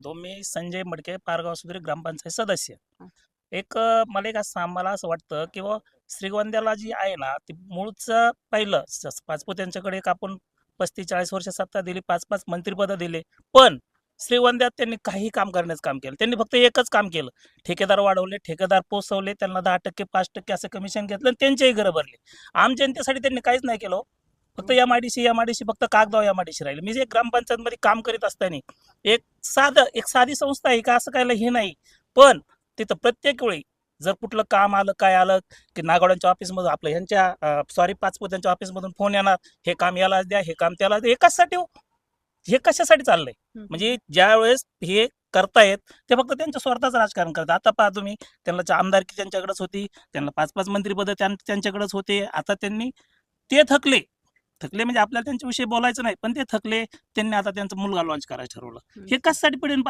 तो मी संजय मडके पारगाव सुधीर ग्रामपंचायत सदस्य. एक मला एक असं मला असं वाटतं की व श्रीगोंद्याला जी आहे ना ती मूळचं पहिलं स- पाचपूत यांच्याकडे एक आपण पस्तीस चाळीस वर्ष सत्ता दिली पाच पाच मंत्रिपदं दिले. पण श्रीगोंद्यात त्यांनी काही काम करण्याचं काम केलं. त्यांनी फक्त एकच काम केलं. ठेकेदार वाढवले ठेकेदार पोचवले त्यांना दहा टक्के पाच टक्के असं कमिशन घेतलं आणि त्यांच्याही घरं भरले. आम जनतेसाठी त्यांनी काहीच नाही केलं हो. फक्त M I D C M I D C फक्त कागदाव एम आय डी सी राहिले. मी जे ग्रामपंचायतमध्ये काम करीत असताना एक साधं एक साधी संस्था आहे का? असं काय हे नाही. पण तिथं प्रत्येक वेळी जर कुठलं काम आलं काय आलं की नागवड्यांच्या ऑफिसमधून आपलं ह्यांच्या सॉरी पाचपोत्यांच्या ऑफिसमधून फोन येणार हे काम याला द्या हे काम त्याला द्या एकाचसाठी हो? हे कशासाठी चाललंय. म्हणजे ज्या वेळेस हे करतायत ते फक्त त्यांच्या स्वार्थाचं राजकारण करतात. आता पहा तुम्ही त्यांना आमदारकी त्यांच्याकडेच होती त्यांना पाच पाच मंत्रीपद त्यांच्याकडेच होते. आता त्यांनी ते थकले. थकले म्हणजे आपल्याला त्यांच्याविषयी बोलायचं नाही पण ते थकले त्यांनी आता त्यांचा मुलगा लॉन्च करायचं ठरवलं. हे कशासाठी पिढीन